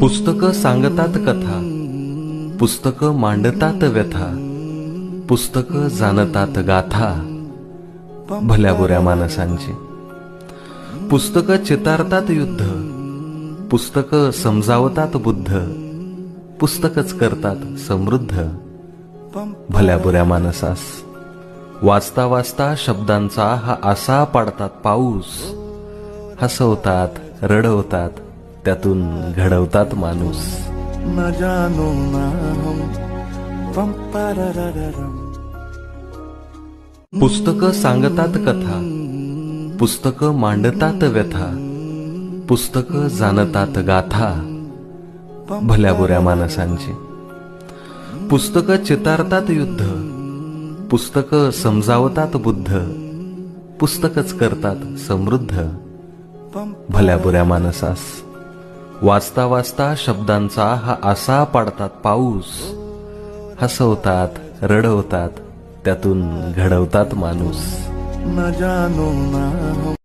पुस्तकं सांगतात कथा पुस्तकं मांडतात व्यथा पुस्तकं जाणतात गाथा भल्या बुऱ्या माणसांची. पुस्तकं चितारतात युद्ध पुस्तकं समजावतात बुद्ध पुस्तकच करतात समृद्ध भल्या बुऱ्या माणसास. वाचता वाचता शब्दांचा हा असा पाडतात पाऊस हसवतात रडवतात त्यातून घडवतात माणूस. पुस्तकं सांगतात कथा पुस्तकं मांडतात व्यथा पुस्तकं जाणतात गाथा भल्या बुऱ्या माणसांची. पुस्तकं चितारतात युद्ध पुस्तकं समजावतात बुद्ध पुस्तकच करतात समृद्ध भल्या बुऱ्या माणसास. वाचता वाचता शब्दांचा हा असा पाडतात पाऊस. हसवतात रडवतात त्यातून घडवतात माणूस. न जानो ना हो